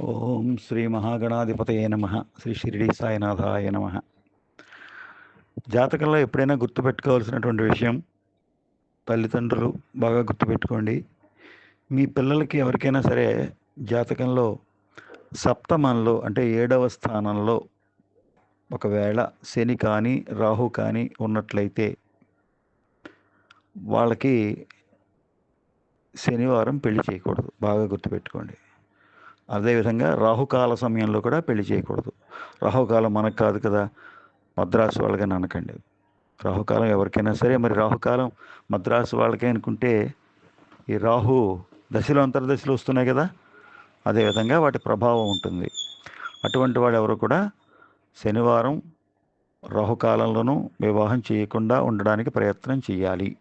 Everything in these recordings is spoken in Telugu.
ఓం శ్రీ మహాగణాధిపతయ నమ. శ్రీ షిరిడి సాయినాథాయ నమ. జాతకంలో ఎప్పుడైనా గుర్తుపెట్టుకోవాల్సినటువంటి విషయం తల్లిదండ్రులు బాగా గుర్తుపెట్టుకోండి. మీ పిల్లలకి ఎవరికైనా సరే జాతకంలో సప్తమంలో అంటే ఏడవ స్థానంలో ఒకవేళ శని కానీ రాహు కానీ ఉన్నట్లయితే వాళ్ళకి శనివారం పెళ్ళి చేయకూడదు. బాగా గుర్తుపెట్టుకోండి. అదేవిధంగా రాహుకాల సమయంలో కూడా పెళ్ళి చేయకూడదు. రాహుకాలం మనకు కాదు కదా. మద్రాసు వాళ్ళకి అనకండి రాహుకాలం ఎవరికైనా సరే మరి రాహుకాలం మద్రాసు వాళ్ళకే అనుకుంటే ఈ రాహు దశలు అంతర్దశలు వస్తున్నాయి కదా. అదేవిధంగా వాటి ప్రభావం ఉంటుంది. అటువంటి వాడు ఎవరు కూడా శనివారం రాహుకాలంలోనూ వివాహం చేయకుండా ఉండడానికి ప్రయత్నం చేయాలి.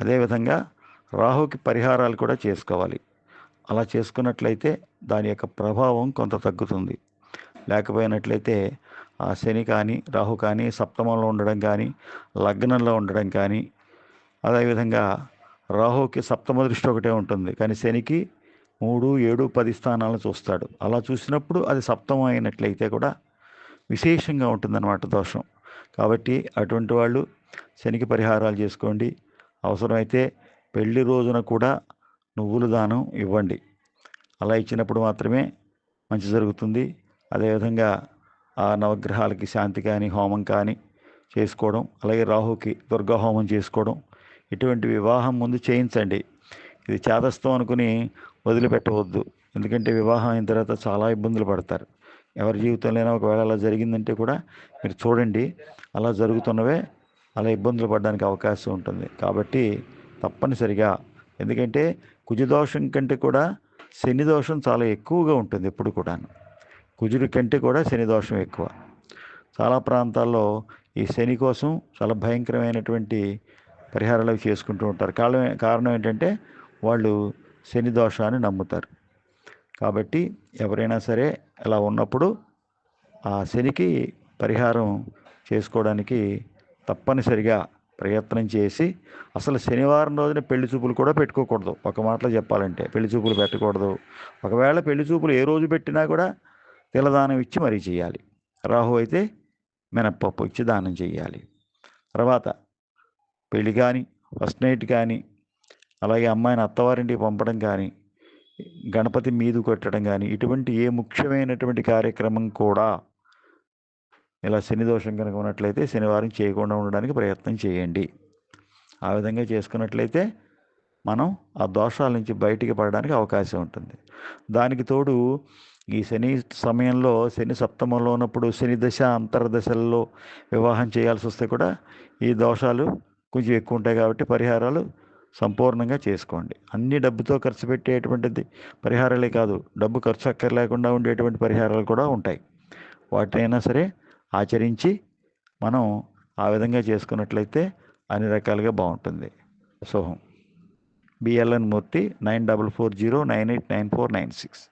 అదేవిధంగా రాహుకి పరిహారాలు కూడా చేసుకోవాలి. అలా చేసుకున్నట్లయితే దాని యొక్క ప్రభావం కొంత తగ్గుతుంది. లేకపోయినట్లయితే ఆ శని కానీ రాహు కానీ సప్తమంలో ఉండడం కానీ లగ్నంలో ఉండడం కానీ అదేవిధంగా రాహుకి సప్తమ దృష్టి ఒకటే ఉంటుంది. కానీ శనికి మూడు ఏడు పది స్థానాలను చూస్తాడు. అలా చూసినప్పుడు అది సప్తమం అయినట్లయితే కూడా విశేషంగా ఉంటుందన్నమాట దోషం. కాబట్టి అటువంటి వాళ్ళు శనికి పరిహారాలు చేసుకోండి. అవసరమైతే పెళ్ళి రోజున కూడా నువ్వులు దానం ఇవ్వండి. అలా ఇచ్చినప్పుడు మాత్రమే మంచి జరుగుతుంది. అదేవిధంగా ఆ నవగ్రహాలకి శాంతి కానీ హోమం కానీ చేసుకోవడం అలాగే రాహుకి దుర్గా హోమం చేసుకోవడం ఇటువంటి వివాహం ముందు చేయించండి. ఇది చేదస్తం అనుకుని వదిలిపెట్టవద్దు. ఎందుకంటే వివాహం అయిన తర్వాత చాలా ఇబ్బందులు పడతారు. ఎవరి జీవితంలోనైనా ఒకవేళ అలా జరిగిందంటే కూడా మీరు చూడండి. అలా జరుగుతున్నవే అలా ఇబ్బందులు పడడానికి అవకాశం ఉంటుంది. కాబట్టి తప్పనిసరిగా ఎందుకంటే కుజదోషం కంటే కూడా శని దోషం చాలా ఎక్కువగా ఉంటుంది ఎప్పుడు కూడా కుజుడి కంటే కూడా శని దోషం ఎక్కువ. చాలా ప్రాంతాల్లో ఈ శని కోసం చాలా భయంకరమైనటువంటి పరిహారాలు అవి చేసుకుంటూ ఉంటారు. కారణం కారణం ఏంటంటే వాళ్ళు శని దోషాన్ని నమ్ముతారు. కాబట్టి ఎవరైనా సరే అలా ఉన్నప్పుడు ఆ శనికి పరిహారం చేసుకోవడానికి తప్పనిసరిగా ప్రయత్నం చేసి అసలు శనివారం రోజున పెళ్ళి చూపులు కూడా పెట్టుకోకూడదు. ఒక మాటలో చెప్పాలంటే పెళ్ళి చూపులు పెట్టకూడదు. ఒకవేళ పెళ్ళి చూపులు ఏ రోజు పెట్టినా కూడా తిలదానం ఇచ్చి మరీ చేయాలి. రాహు అయితే మినప్పప్పు ఇచ్చి దానం చేయాలి. తర్వాత పెళ్ళి కానీ ఫస్ట్ నైట్ కానీ అలాగే అమ్మాయిని అత్తవారింటికి పంపడం కానీ గణపతి మీదు కొట్టడం కానీ ఇటువంటి ఏ ముఖ్యమైనటువంటి కార్యక్రమం కూడా ఇలా శని దోషం కనుక ఉన్నట్లయితే శనివారం చేయకుండా ఉండడానికి ప్రయత్నం చేయండి. ఆ విధంగా చేసుకున్నట్లయితే మనం ఆ దోషాల నుంచి బయటికి పడడానికి అవకాశం ఉంటుంది. దానికి తోడు ఈ శని సమయంలో శని సప్తమంలో ఉన్నప్పుడు శని దశ అంతర్దశల్లో వివాహం చేయాల్సి వస్తే కూడా ఈ దోషాలు కొంచెం ఎక్కువ ఉంటాయి కాబట్టి పరిహారాలు సంపూర్ణంగా చేసుకోండి. అన్ని డబ్బుతో ఖర్చు పెట్టేటువంటిది పరిహారాలే కాదు డబ్బు ఖర్చు అక్కర్లేకుండా ఉండేటువంటి పరిహారాలు కూడా ఉంటాయి. వాటినైనా సరే ఆచరించి మనం ఆ విధంగా చేసుకున్నట్లయితే అన్ని రకాలుగా బాగుంటుంది. Soham B L N Murthy nine double four zero nine eight nine four nine six.